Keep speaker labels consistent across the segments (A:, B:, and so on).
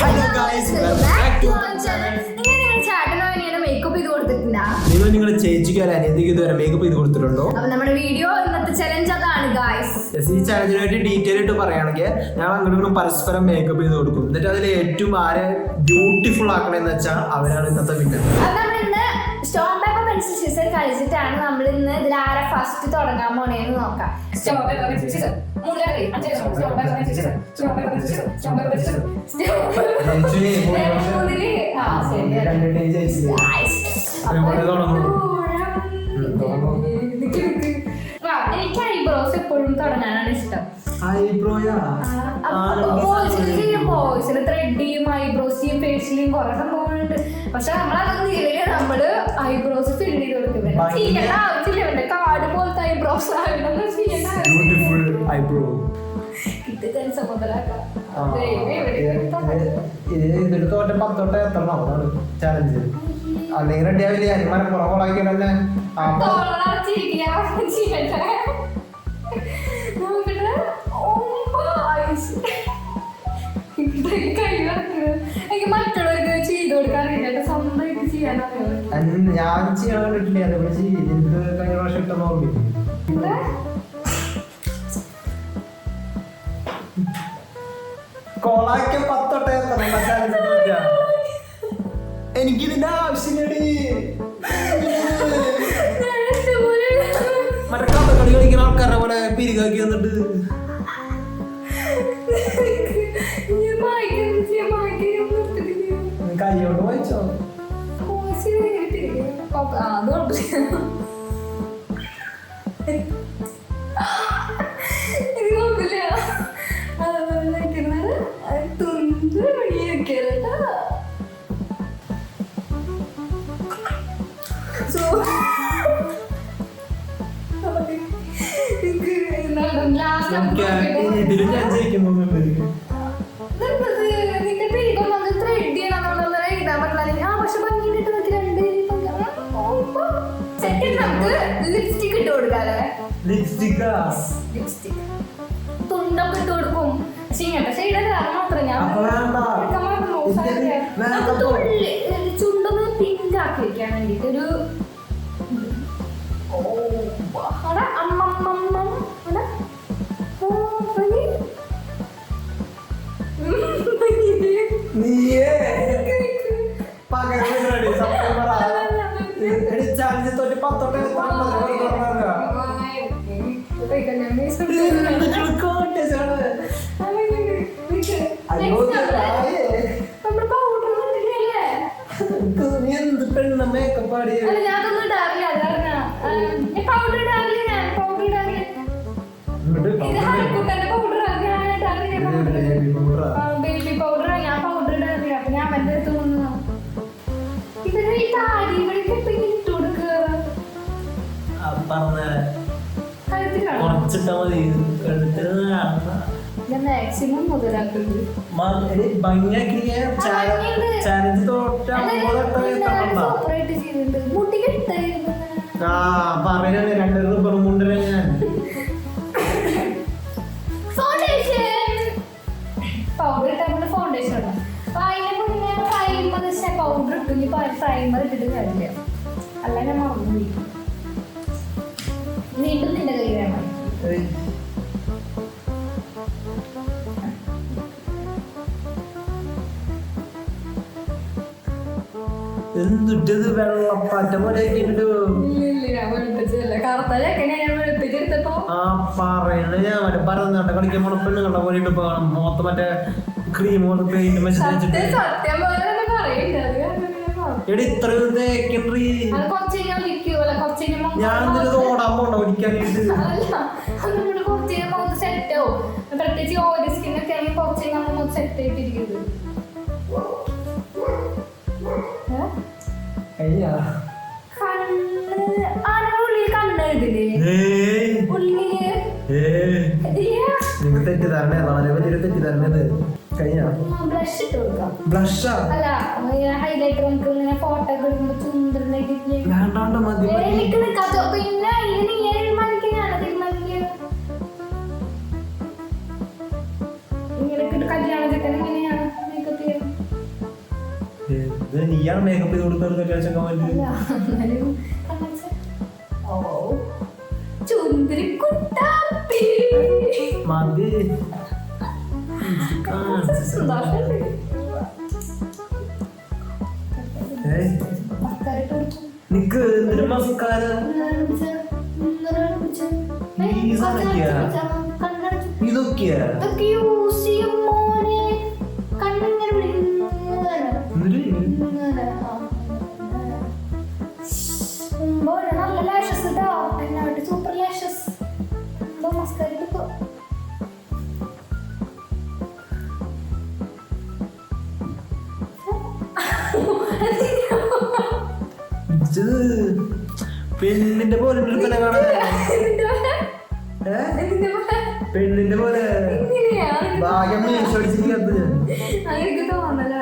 A: Hello guys back to നിങ്ങൾ നിങ്ങളുടെ ചേച്ചിക്ക് വരെ അനിയത്തിക്ക് ഇതുവരെ മേക്കപ്പ് ചെയ്ത് കൊടുത്തിട്ടുണ്ടോ?
B: നമ്മുടെ വീഡിയോ ഇന്നത്തെ ചലഞ്ച് അതാണ് ഗായ്സ്
A: ഈ ചലഞ്ചിനായിട്ട് ഡീറ്റെയിൽ ആയിട്ട് പറയുകയാണെങ്കിൽ ഞാൻ അങ്ങോട്ടും പരസ്പരം മേക്കപ്പ് ചെയ്ത് കൊടുക്കും. എന്നിട്ട് അതിൽ ഏറ്റവും ആരെ ബ്യൂട്ടിഫുൾ ആക്കണമെന്ന് വെച്ചാൽ അവരാണ് ഇന്നത്തെ വിന്നർ
B: സീസർ കളിച്ചിട്ടാണ് നമ്മൾ ഇന്ന് ഇതിൽ ആരെ ഫസ്റ്റ് തുടങ്ങാൻ പോണേന്ന് നോക്കാം.
C: Stone paper pencil
B: എപ്പോഴും തുടങ്ങാനാണ് ഇഷ്ടം. ബോയ്സിന് ചെയ്യും ബോയ്സിന് ത്രെഡ് ചെയ്യും ഐബ്രോസ് ചെയ്യും ഫേഷ്യലും കുറെ സംഭവങ്ങളുണ്ട്. പക്ഷെ നമ്മളതൊന്നും ചെയ്യില്ല നമ്മൾ ഐബ്രോസ് ഫിൽ ചെയ്ത് കൊടുക്കുന്നത് ചെയ്യേണ്ട ആവശ്യമില്ല. ഇവന്റെ കാട് പോലത്തെ ഐബ്രോസ് ചെയ്യേണ്ട
A: പത്തോട്ടെ എത്തണം അതാണ് ചാലഞ്ച് അല്ലെങ്കിൽ റെഡി ആവില്ല? തന്നെ
B: എനിക്ക് മറ്റുള്ളവർക്ക് ചെയ്ത് സ്വന്തമായിട്ട്
A: ഞാൻ ചെയ്യാൻ കണ്ടിട്ടില്ല. അതേപോലെ ചെയ്ത് എനിക്ക് കഴിഞ്ഞ പ്രാവശ്യം ഇട്ട നോക്കി കോളാക്കിയ പത്തോട്ടെ. എനിക്കിതിന്റെ ആവശ്യമില്ലടി. മറ്റേ കഥകളി കളിക്കുന്ന ആൾക്കാരുടെ പോലെ പിരികാക്കി വന്നിട്ട്
B: 多了不行
A: ലിപ്സ്റ്റിക്കാ
B: ലിപ്സ്റ്റിക് തുണ്ടൊക്കെ ഇട്ട് കൊടുക്കും പക്ഷെ ഇങ്ങനത്തെ ഷെയ്ഡല്ല അത് മാത്രം ഞാൻ
A: അപ്പൊ വേണ്ട.
B: എടുക്കാൻ മറന്നു.
A: ഇത്
B: സാരമില്ല.
A: വേണ്ട
B: നമുക്ക്. തുള്ളി ചുണ്ടൊന്ന് പിങ്ക് ആക്കി വെക്കാൻ വേണ്ടിട്ട് ഒരു ഓ, അവിടെ അമ്മമ്മമ്മ. അവിടെ. ഭംഗി. ഉം,
A: നീയേ പകരം സത്യം പറ എടി പത്തോട്ടെ
B: അല്ല ഞാനൊന്നും ഇടാറില്ല. അതാണ് പൗഡർ ഇടാറില്ല ഞാൻ പൗഡർ ഇടാറില്ല. ഇത് ഹരിക്കുട്ടന്റെ പൗഡർ ഞാൻ ഇടാറില്ല പൗഡർ ബേബി പൗഡർ ഞാൻ പൗഡർ ഇടാറില്ല. അപ്പൊ ഞാൻ അവന്റെ അടുത്ത് വന്നു ഇവർ ഈ താടി ഇങ്ങനെ ഇട്ട് കൊടുക്കുക
A: പറഞ്ഞ.
B: കഴുത്തിലാണ്?
A: കുറച്ചിട്ടാ മതി. കഴുത്തിന്
B: ഞാൻ മാക്സിമം മുതലാക്കുന്നത് സൂപ്പറായിട്ട് ചെയ്തിട്ടുണ്ട്. മുട്ടി കെട്ടായിരുന്നു
A: ആ പറയുന്നത് രണ്ട് മുണ്ടിനെ ഞാൻ.
B: ഫൗണ്ടേഷൻ പൗഡർ ഇട്ടാൽ ഫൗണ്ടേഷൻ ഇടാം. അപ്പൊ
A: എന്തിട്ടത് വെള്ളപ്പാറ്റ. പോലെ ആ പറയുന്നത് ഞാൻ മറ്റേ പറഞ്ഞോട്ടെ കളിക്കാൻ പോണ പെണ്ണുങ്ങളുടെ പോലെ ഇട്ട് പോകണം. മൊത്തം മറ്റേ ക്രീം കൊണ്ട് പെയിന്റ് മെസ്സേജ്
B: പറഞ്ഞു.
A: എടി ഇത്ര തേക്കണ്ടി ഞാൻ എന്തിനത് ഓടാൻ പോണ്ട
B: ആവും. പ്രത്യേകിച്ച് ഓരോ സ്കിന്നൊക്കെ ഒക്കെ ആണെങ്കിൽ കുറച്ച് നമ്മൾ സെറ്റ് ആയിട്ടിരിക്കുന്നത്
A: നിങ്ങൾ തെറ്റിദ്ധാരണ വളരെ വലിയൊരു തെറ്റിദ്ധാരണ കഴിഞ്ഞ?
B: ബ്ലഷ് ഇട്ട് കൊടുക്കാം
A: നീയാണ് മേക്കപ്പ് ചെയ്ത് കൊടുക്കുന്നത് കല്യാണ
B: കുട്ടാപ്പി
A: മതി. നിക്ക് എന്തൊരു മസ്കാര?
B: കണ്ണടച്ച്.
A: ഇതൊക്കെയാ?
B: യൂസ് ചെയ്യും.
A: പെണ്ണിന്റെ പോലെ പെണ്ണെ കാണാൻ? പെണ്ണിന്റെ പോലെ. ഭാഗ്യം
B: തോന്നല.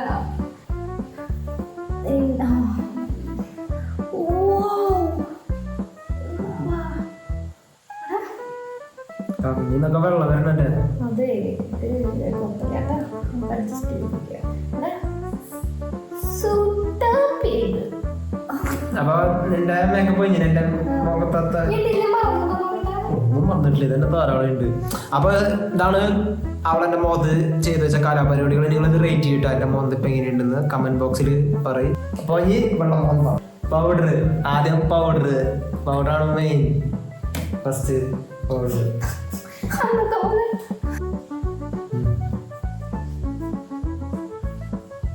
A: വെള്ളം വരണല്ലേ?
B: അതെ
A: അപ്പൊ നിന്റെ മേക്കപ്പ് കഴിഞ്ഞ എന്റെ മുഖത്തത്ത. ഒന്നും വന്നിട്ടില്ല ഇതെന്നെ ധാരാളം ഉണ്ട് അപ്പൊ ഇതാണ് അവളെന്റെ മോത് ചെയ്തു വെച്ച കലാപരിപാടികൾ. നിങ്ങൾ ഇത് റേറ്റ് ചെയ്തിട്ട്? എന്റെ മോന്ത് ഇപ്പൊ എങ്ങനെയുണ്ടെന്ന് കമന്റ് ബോക്സിൽ പറയും. അപ്പൊ ഈ വെള്ളം പൗഡർ ആദ്യം പൗഡർ പൗഡറാണ് മെയിൻ ഫസ്റ്റ് പൗഡർ
B: സോഫ്റ്റ്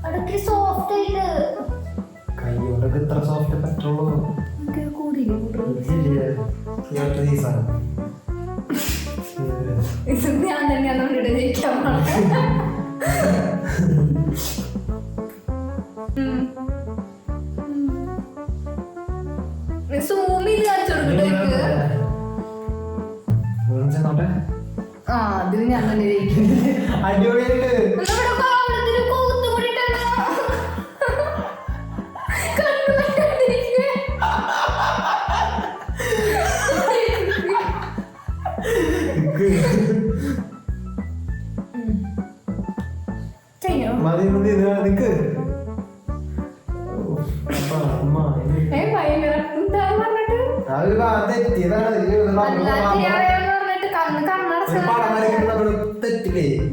B: ആയിട്ട്
A: കൈകൊണ്ടൊക്കെ ഇത്ര സോഫ്റ്റ് പറ്റുള്ളൂ.
B: ഞാൻ തന്നെയാണ് ജയിക്കാൻ സൂം ചെയ്ത് കാണിച്ചു കൊടുക്കട്ടെ ആ അതിന് ഞാൻ തന്നെ ജയിക്കും.
A: അടിപൊളിയായിട്ട്.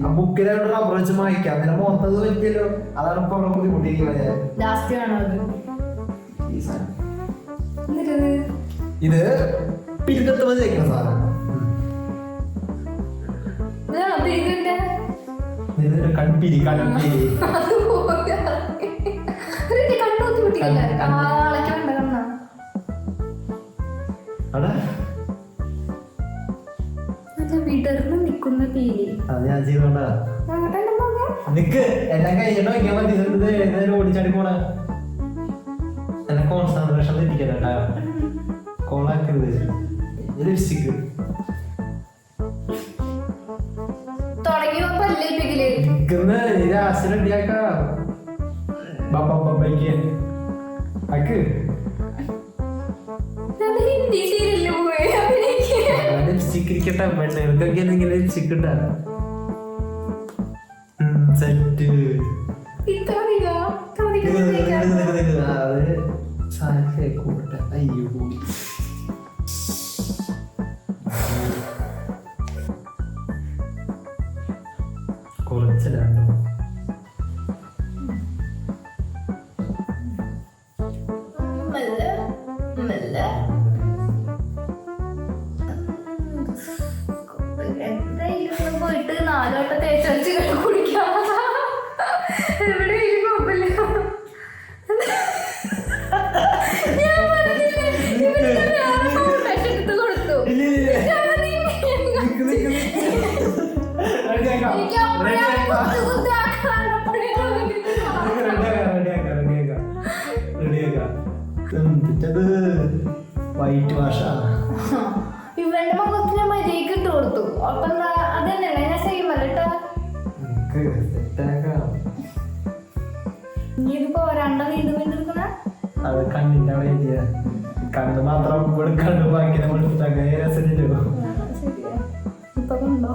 A: ആ ബുക്കിലായിട്ട് റബ്ബർ വെച്ച് മായ്ക്കാം അതിന്റെ മൊത്തത് പറ്റിയല്ലോ. അതാണ് ഇപ്പൊ അവിടെ ബുദ്ധിമുട്ടിക്കുന്നത്. ഞാൻ
B: ലാസ്റ്റ്
A: സാധനം.
B: എന്നിട്ടത്?
A: ഇത് പിരികത്തുമ്പോൾ തേക്കുന്ന സാധനം.
B: ഇതാണോ? പിരികിന്റെ
A: ഇത് കൺപിരി കൺപിരി.
B: കണ്ണൂത്തി വിട്ടില്ല ആളൊക്കെ വേണ്ട കണ്ണ. നല്ല വിടർന്ന് നിൽക്കുന്ന പീലി.
A: അത് ഞാൻ ചെയ്തോണ്ടാ. നിക്ക് എല്ലാം കഴിഞ്ഞിട്ട് നോക്കിയാൽ മതി ഏതായാലും ഓടിച്ചാടി പോണ. എന്നെ കോൺസെൻട്രേഷൻ തെറ്റിക്കണ്ട കോളാക്കരുത്. ലിപ്സ്റ്റിക്ക്
B: തുടങ്ങിയോ
A: പല്ലേപ്പിക്കൽ ഇരിക്കട്ടെ പെണ്ണുകൾക്കൊക്കെ ലിപ്സ്റ്റിക്ക് ഇട്ടാ സെറ്റ് അത് സാധനത്തെ കൂട്ടെ അയ്യോ
B: എന്തായാലും പോയിട്ട് നാലോട്ടം കുടിക്കാം എവിടെയും ഇവന്റെ മുഖത്തിന് മര്യാദയ്ക്ക് ഇട്ട് കൊടുത്തു. അപ്പൊ അതന്നെയല്ലേ ഞാൻ കേട്ടോ.
A: സെറ്റാക്കാം
B: ഇനി ഇത് പോരാണ്ടോ വീണ്ടും വീണ്ടും എടുക്കണ
A: അത് കണ്ണിന്റെ ഇല്ല കണ്ണ് മാത്രം ഇവിടെ കണ്ണ് ബാക്കി നമ്മൾ അങ്ങനെ രസമില്ലല്ലോ
B: ഇപ്പൊ കണ്ടോ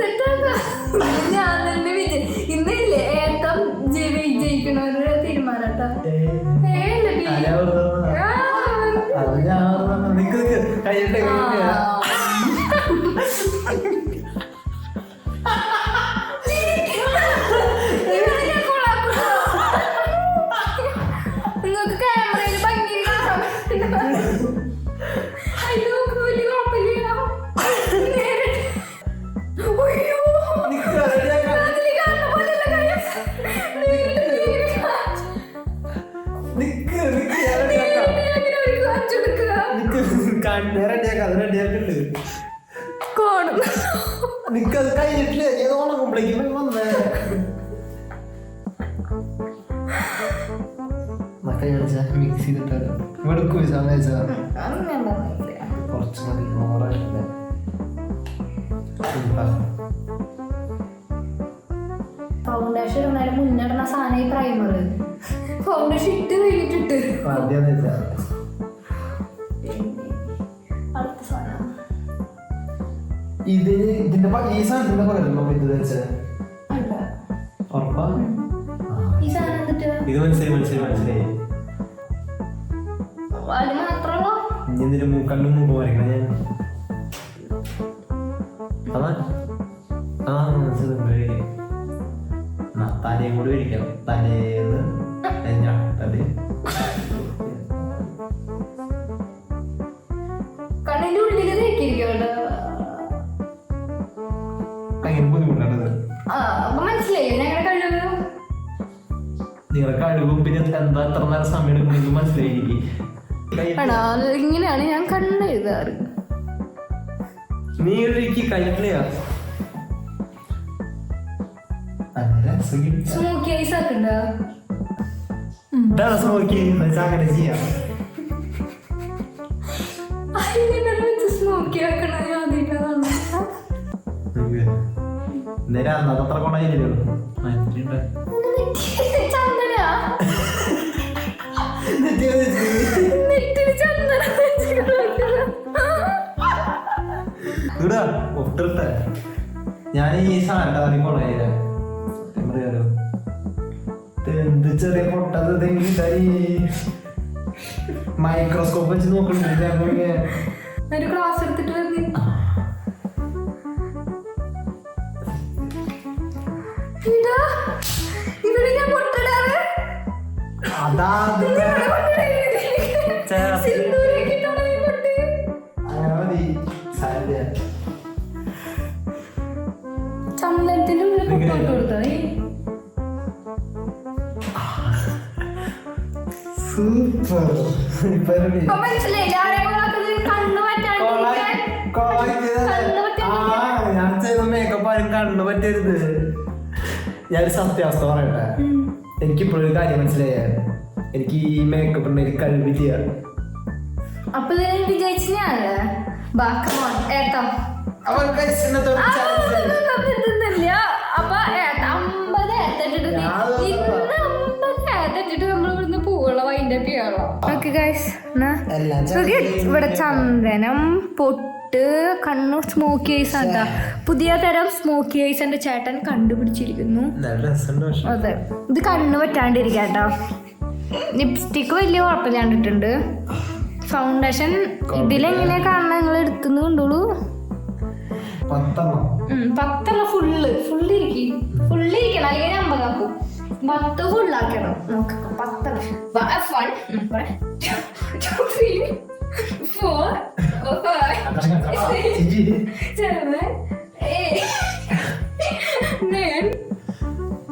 A: നിക്ക്
B: ഫൗണ്ടേഷൻ ഇടുന്നതിന് മുന്നിടുന്ന സാധനം ഈ പ്രൈമർ ഫൗണ്ടേഷൻ ഇട്ട് കഴിഞ്ഞിട്ടിട്ട്. അടുത്ത സാധനം.
A: ഇതിന് ഇതിന്റെ ഈ സാധനത്തിന്റെ പോലെ ഇത് വെച്ചത് ഇത് മനസ്സിലായി മനസ്സിലായി മനസ്സിലായി.
B: അത് മാത്രമല്ലോ
A: ഇനി എന്തിനു മൂക്കണ്ണും മൂക്ക് വരയ്ക്കണം ഞാൻ. അതാ ആ മനസ്സിലായി. തലയും കൂടി കഴിക്കാം തലേന്ന് ഞട്ടൽ
B: കണ്ണിന്റെ ഉള്ളിൽ തേക്കിരിക്കോട്ടോ
A: ഭയങ്കര ബുദ്ധിമുട്ടാണത്
B: ആ അപ്പൊ മനസ്സിലായി ഞങ്ങളുടെ കഴിവ്
A: നിങ്ങളെ കഴിവും പിന്നെ എന്താ എത്ര നേരം സമയം എടുക്കും എനിക്ക് കൈ-
B: ആണോ ഇങ്ങനെയാണ് ഞാൻ കണ്ണെഴുതാറ്
A: നീ ഒരു കിട്ടി.
B: സ്മോക്കി ഐസ് ആക്കണ്ടോ
A: സ്മോക്കി അങ്ങനെ ചെയ്യാം.
B: സ്മോക്കി ആക്കണ?
A: നേരെ അന്നത് അത്ര കൊണ്ടായില്ലല്ലോ ഞാൻ ഈ സാധനം കൊള്ളായില്ല പറയാലോ? എന്ത് ചെറിയ പൊട്ടത് മൈക്രോസ്കോപ്പ് വെച്ച് നോക്കണില്ല
B: ഒരു ക്ലാസ് എടുത്തിട്ട്
A: അതാ. അങ്ങനെ മതി. സാരില്ല സൂപ്പർ.
B: മനസ്സിലായില്ലേ?
A: ഞാൻ ചെയ്ത മേക്കപ്പ് ആരും കണ്ണു പറ്റരുത്. ഞാനൊരു സത്യാവസ്ഥ പറയട്ടെ.
B: എനിക്ക്
A: എനിക്കിപ്പോഴൊരു കാര്യം മനസ്സിലായ. എനിക്ക് ഈ മേക്കപ്പ് ഉണ്ടെങ്കിൽ കഴിവില്ല
B: അപ്പൊ വിജയിച്ച ഞാനല്ലേ ബാക്കമോൺ ഏട്ടം
A: അവൻ
B: ഓക്കെ ഗൈസ് ഇവിടെ ചന്ദനം പൊട്ട് കണ്ണു സ്മോക്കി ഐസ് ആട്ടാ പുതിയ തരം സ്മോക്കി ഐസ് എന്റെ ചേട്ടൻ കണ്ടുപിടിച്ചിരിക്കുന്നു. അതെ. ഇത് കണ്ണ് പറ്റാണ്ടിരിക്കാട്ടോ ലിപ്സ്റ്റിക്ക് വലിയ കുഴപ്പമില്ലാണ്ടിട്ടുണ്ട് ഫൗണ്ടേഷൻ ഇതിലെങ്ങനെയാ കാണുന്നത് നിങ്ങൾ എടുത്തുനിന്ന് കണ്ടോളൂ.
A: പത്തെണ്ണം.
B: ഫുള്ള് ഫുള്ള് ഇരിക്കും. ഫുള്ള് ഇരിക്കണം. അല്ലെങ്കിൽ അമ്പതാക്കും. പത്ത് ഫുള്ളാക്കണം നമുക്ക് പത്ത് one three four five seven, eight, nine,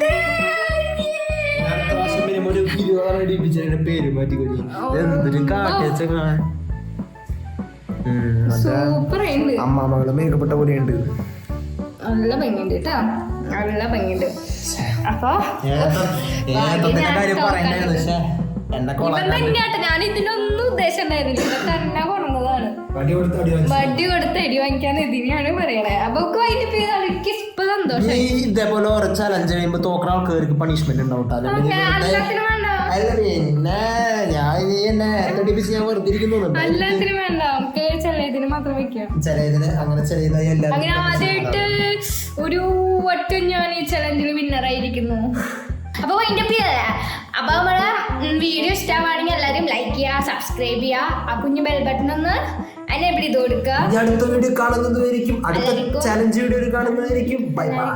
B: ten.
A: ഒരു ഇരുപതാറ് അടിപ്പിച്ചതിന്റെ പേര് മാറ്റി കൊല്ലി എന്തൊരു കാട്ടിയച്ച
B: സൂപ്പർ ഉണ്ട്
A: അമ്മാമകൾ മേക്കപ്പെട്ട പോലെയുണ്ട്
B: നല്ല ഭംഗിയുണ്ട് കേട്ടോ നല്ല ഭംഗിയുണ്ട്. അപ്പൊ ഞാൻ ഇതിനൊന്നും ഉദ്ദേശം ഉണ്ടായിരുന്നില്ല തന്നെ
A: വടി കൊടുത്ത് അടി വാങ്ങിച്ചു.
B: കൊടുത്ത് അടി വാങ്ങിക്കാൻ ഇതിനെയാണ് പറയണേ. അപ്പൊ എനിക്ക് ഇപ്പൊ സന്തോഷം.
A: ഇതേപോലെ ഓരോ ചലഞ്ച് കഴിയുമ്പോ തോക്കുന്ന ആൾക്കാർക്ക് പണിഷ്മെന്റ് ഉണ്ടാവും പിന്നെ ഞാൻ എന്നെ തട്ടിപ്പിച്ച് ഞാൻ വെറുതെ
B: എല്ലാത്തിനും വേണ്ട. നമുക്ക് ചിലതിന് മാത്രം വെക്കാം.
A: ചില ഇതിന് അങ്ങനെ ചില ഇതായി
B: അങ്ങനെ
A: എല്ലാവരും
B: ആദ്യമായിട്ട് ഒരു വട്ടം ഞാൻ ഈ ചലഞ്ചിൽ വിന്നറായിരിക്കുന്നു അപ്പൊ അതിന്റെ പേര് അപ്പൊ നമ്മൾ വീഡിയോ ഇഷ്ടമാണെങ്കിൽ എല്ലാവരും ലൈക്ക് ചെയ്യുക സബ്സ്ക്രൈബ് ചെയ്യുക ആ കുഞ്ഞു ബെൽ ബട്ടൺ ഒന്ന് എനേബിൾ ചെയ്ത് കൊടുക്കുക
A: അടുത്ത വീഡിയോ കാണുന്നതുമായിരിക്കും അടുത്ത ചലഞ്ച് വീഡിയോ കാണുന്നതായിരിക്കും
B: ബൈ ബൈ